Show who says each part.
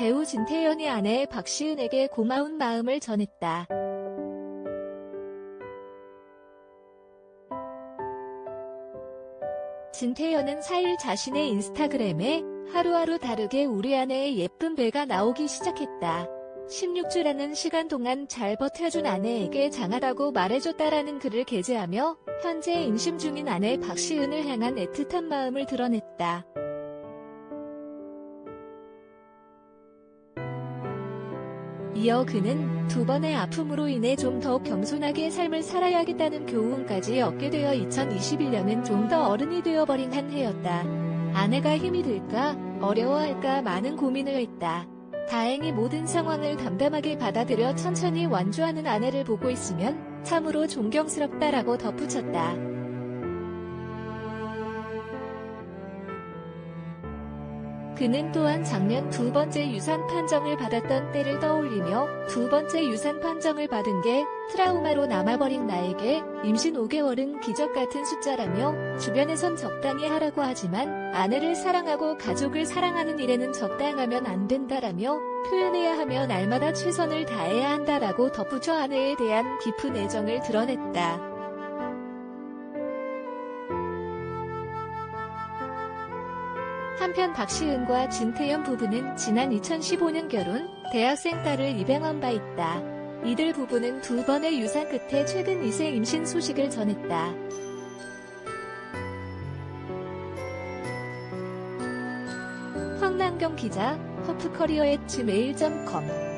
Speaker 1: 배우 진태현이 아내 박시은에게 고마운 마음을 전했다. 진태현은 4일 자신의 인스타그램에 하루하루 다르게 우리 아내의 예쁜 배가 나오기 시작했다. 16주라는 시간 동안 잘 버텨준 아내에게 장하다고 말해줬다라는 글을 게재하며 현재 임신 중인 아내 박시은을 향한 애틋한 마음을 드러냈다. 이어 그는 두 번의 아픔으로 인해 좀 더 겸손하게 삶을 살아야겠다는 교훈까지 얻게 되어 2021년은 좀 더 어른이 되어버린 한 해였다. 아내가 힘이 들까 어려워할까 많은 고민을 했다. 다행히 모든 상황을 담담하게 받아들여 천천히 완주하는 아내를 보고 있으면 참으로 존경스럽다라고 덧붙였다. 그는 또한 작년 두 번째 유산 판정을 받았던 때를 떠올리며 두 번째 유산 판정을 받은 게 트라우마로 남아버린 나에게 임신 5개월은 기적 같은 숫자라며 주변에선 적당히 하라고 하지만 아내를 사랑하고 가족을 사랑하는 일에는 적당하면 안 된다라며 표현해야 하며 날마다 최선을 다해야 한다라고 덧붙여 아내에 대한 깊은 애정을 드러냈다. 한편 박시은과 진태현 부부는 지난 2015년 결혼, 대학생 딸을 입양한 바 있다. 이들 부부는 두 번의 유산 끝에 최근 2세 임신 소식을 전했다. 황남경 기자, 허프커리어 at gmail.com